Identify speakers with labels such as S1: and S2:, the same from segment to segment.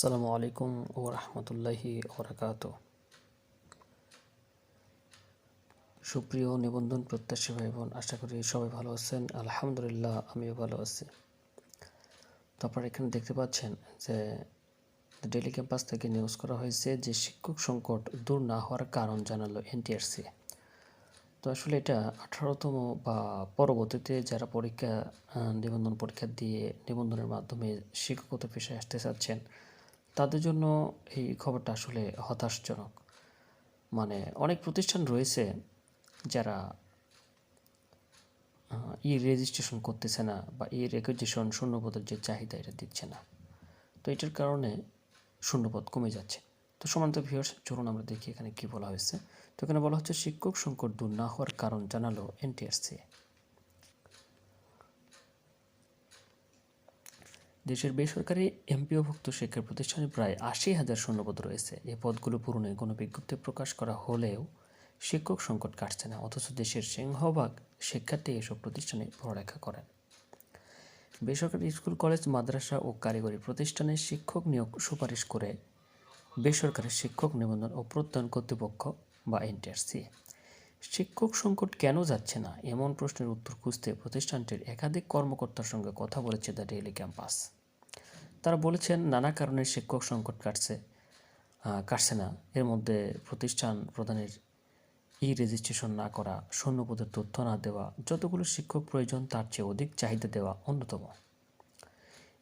S1: আসসালামু আলাইকুম ও রহমতুল্লাহি ওবরাকাত সুপ্রিয় নিবন্ধন প্রত্যাশী ভাই বোন আশা করি সবাই ভালো আছেন। আলহামদুলিল্লাহ, আমিও ভালো আছি। তো আপনারা এখানে দেখতে পাচ্ছেন যে ডেলি ক্যাম্পাস থেকে নিউজ করা হয়েছে যে শিক্ষক সংকট দূর না হওয়ার কারণ জানালো এনটিআরসি তো আসলে এটা আঠারোতম বা পরবর্তীতে যারা পরীক্ষা নিবন্ধন পরীক্ষা দিয়ে নিবন্ধনের মাধ্যমে শিক্ষকতা পেশায় আসতে চাচ্ছেন তাদের জন্য এই খবরটা আসলে হতাশজনক। মানে অনেক প্রতিষ্ঠান রয়েছে যারা ই রেজিস্ট্রেশন করতেছে না বা ই রেজিস্ট্রেশন শূন্যপদের যে চাহিদা এটা দিচ্ছে না। তো এটার কারণে শূন্যপদ কমে যাচ্ছে। তো সমান্ত ভিউয়ার্স চলুন আমরা দেখি এখানে কি বলা হয়েছে। তো এখানে বলা হচ্ছে, শিক্ষক সংকট দূর না হওয়ার কারণ জানালো এনটিআরসি দেশের বেসরকারি এমপিওভুক্ত শিক্ষা প্রতিষ্ঠানে প্রায় আশি হাজার শূন্যপদ রয়েছে। এই পদগুলো পূরণে কোনো বিজ্ঞপ্তি প্রকাশ করা হলেও শিক্ষক সংকট কাটছে না, অথচ দেশের সিংহভাগ শিক্ষার্থী এসব প্রতিষ্ঠানে পড়ালেখা করেন। বেসরকারি স্কুল, কলেজ, মাদ্রাসা ও কারিগরি প্রতিষ্ঠানে শিক্ষক নিয়োগ সুপারিশ করে বেসরকারি শিক্ষক নিবন্ধন ও প্রত্যয়ন কর্তৃপক্ষ বা এনটিআরসি। শিক্ষক সংকট কেন যাচ্ছে না? এমন প্রশ্নের উত্তর খুঁজতে প্রতিষ্ঠানটির একাধিক কর্মকর্তার সঙ্গে কথা বলেছে দ্য ডেইলি ক্যাম্পাস। তারা বলেছেন, নানা কারণে শিক্ষক সংকট কাটছে কাটছে না। এর মধ্যে প্রতিষ্ঠান প্রদানের ই রেজিস্ট্রেশন না করা শূন্যপদের তথ্য না দেওয়া, যতগুলো শিক্ষক প্রয়োজন তার চেয়ে অধিক চাহিদা দেওয়া অন্যতম।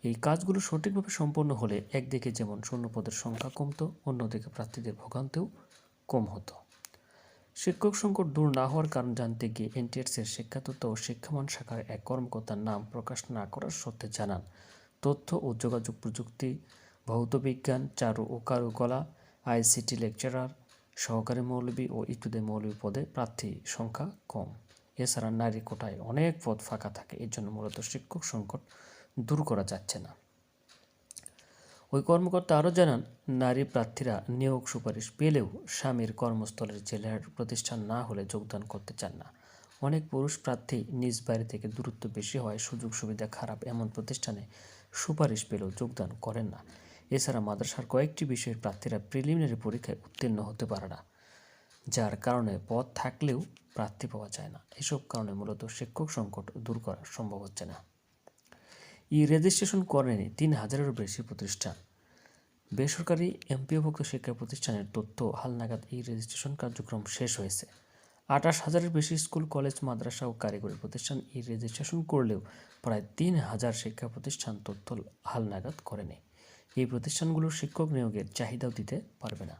S1: এই কাজগুলো সঠিকভাবে সম্পন্ন হলে একদিকে যেমন শূন্যপদের সংখ্যা কমতো, অন্যদিকে প্রার্থীদের ভোগান্তিও কম হতো। শিক্ষক সংকট দূর না হওয়ার কারণ জানতে গিয়ে এনটিএসের শিক্ষাতত্ত্ব ও শিক্ষামান শাখার এক কর্মকর্তার নাম প্রকাশ না করার সত্ত্বে জানান। তথ্য ও যোগাযোগ প্রযুক্তি, ভৌত বিজ্ঞান, চারু ও কারুকলা, আইসিটি লেকচারার, সহকারী মৌলবী ও ইত্যাদি মৌলবী পদে প্রার্থী সংখ্যা কম। এছাড়া নারী কোটায় অনেক পদ ফাঁকা থাকে, এর জন্য মূলত শিক্ষক সংকট দূর করা যাচ্ছে না। ওই কর্মকর্তা আরও জানান, নারী প্রার্থীরা নিয়োগ সুপারিশ পেলেও স্বামীর কর্মস্থলের জেলার প্রতিষ্ঠান না হলে যোগদান করতে চান না। অনেক পুরুষ প্রার্থী নিজ বাড়ি থেকে দূরত্ব বেশি হয় সুযোগ সুবিধা খারাপ এমন প্রতিষ্ঠানে সুপারিশ পেলেও যোগদান করেন না। এছাড়া মাদ্রাসার কয়েকটি বিষয়ের প্রার্থীরা প্রিলিমিনারি পরীক্ষায় উত্তীর্ণ হতে পারে না, যার কারণে পদ থাকলেও প্রার্থী পাওয়া যায় না। এসব কারণে মূলত শিক্ষক সংকট দূর করা সম্ভব হচ্ছে না। ই রেজিস্ট্রেশন করেনি, তিন হাজারেরও বেশি প্রতিষ্ঠান। বেসরকারি এমপিওভুক্ত শিক্ষা প্রতিষ্ঠানের তথ্য হালনাগাদ ই রেজিস্ট্রেশন কার্যক্রম শেষ হয়েছে। আঠাশ হাজারের বেশি স্কুল, কলেজ, মাদ্রাসা ও কারিগরি প্রতিষ্ঠান ই রেজিস্ট্রেশন করলেও প্রায় তিন হাজার শিক্ষা প্রতিষ্ঠান তথ্য হালনাগাদ করেনি। এই প্রতিষ্ঠানগুলোর শিক্ষক নিয়োগের চাহিদাও দিতে পারবে না।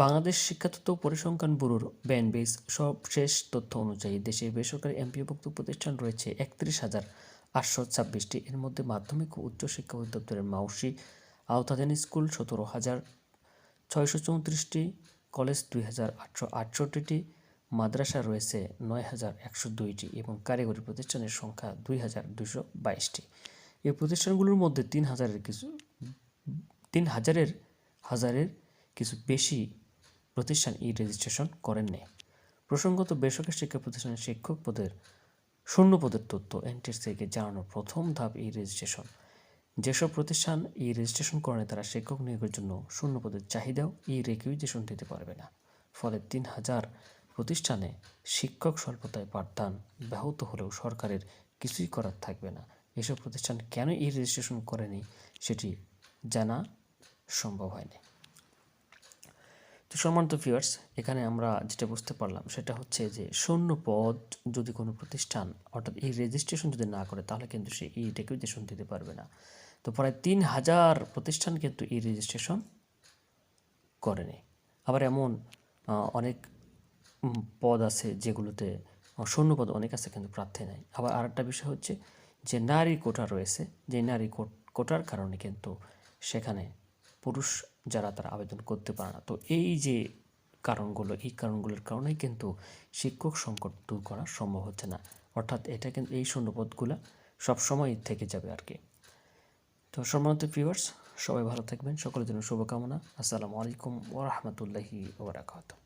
S1: বাংলাদেশ শিক্ষাতত্ত্ব পরিসংখ্যান ব্যুরোর ব্যানবেস সবশেষ তথ্য অনুযায়ী দেশে বেসরকারি এমপিওভুক্ত প্রতিষ্ঠান রয়েছে একত্রিশ হাজার আটশো ছাব্বিশটি। এর মধ্যে মাধ্যমিক ও উচ্চশিক্ষা অধিদপ্তরের মাউসি, আওতাধীন স্কুল সতেরো হাজার ছয়শো চৌত্রিশটি, কলেজ দুই হাজার আটশো আটষট্টিটি, মাদ্রাসা রয়েছে নয় হাজার একশো দুইটি এবং কারিগরি প্রতিষ্ঠানের সংখ্যা দুই হাজার দুশো বাইশটি। এই প্রতিষ্ঠানগুলোর মধ্যে তিন হাজারের কিছু, তিন হাজারের হাজারের কিছু বেশি প্রতিষ্ঠান ই রেজিস্ট্রেশন করেননি। প্রসঙ্গত, বেসরকারি শিক্ষা প্রতিষ্ঠানের শিক্ষক পদের শূন্য পদের তথ্য এনটিএসকে জানানোর প্রথম ধাপ ই রেজিস্ট্রেশন। যেসব প্রতিষ্ঠান ই রেজিস্ট্রেশন করেন, তারা শিক্ষক নিয়োগের জন্য শূন্য পদের চাহিদাও ই রেকুইজেশন দিতে পারবে না। ফলে তিন হাজার প্রতিষ্ঠানে শিক্ষক স্বল্পতায় পাঠদান ব্যাহত হলেও সরকারের কিছুই করার থাকবে না। এসব প্রতিষ্ঠান কেন ই রেজিস্ট্রেশন করেনি, সেটি জানা সম্ভব হয়নি। তো সম্মানিত ভিউয়ার্স এখানে আমরা যেটা বুঝতে পারলাম সেটা হচ্ছে যে শূন্য পদ যদি কোনো প্রতিষ্ঠান, অর্থাৎ এই রেজিস্ট্রেশন যদি না করে, তাহলে কিন্তু সে এই রেকুইজেশন দিতে পারবে না। তো প্রায় তিন হাজার প্রতিষ্ঠান কিন্তু এই রেজিস্ট্রেশন করেনি। আবার এমন অনেক পদ আছে যেগুলোতে শূন্য পদ অনেক আছে কিন্তু প্রার্থী নাই। আবার আরেকটা বিষয় হচ্ছে যে নারী কোটা রয়েছে, যে নারী কোট- কোটার কারণে কিন্তু সেখানে পুরুষ যারা তারা আবেদন করতে পারে না। তো এই যে কারণগুলো, এই কারণগুলোর কারণেই কিন্তু শিক্ষক সংকট দূর করা সম্ভব হচ্ছে না। অর্থাৎ এটা কিন্তু এই শূন্যপদগুলো সবসময় থেকে যাবে আর কি। তো সম্মানিত ভিউয়ার্স সবাই ভালো থাকবেন। সকলের জন্য শুভকামনা। আসসালামু আলাইকুম ওরহমতুল্লাহি ওবরাকাতুহ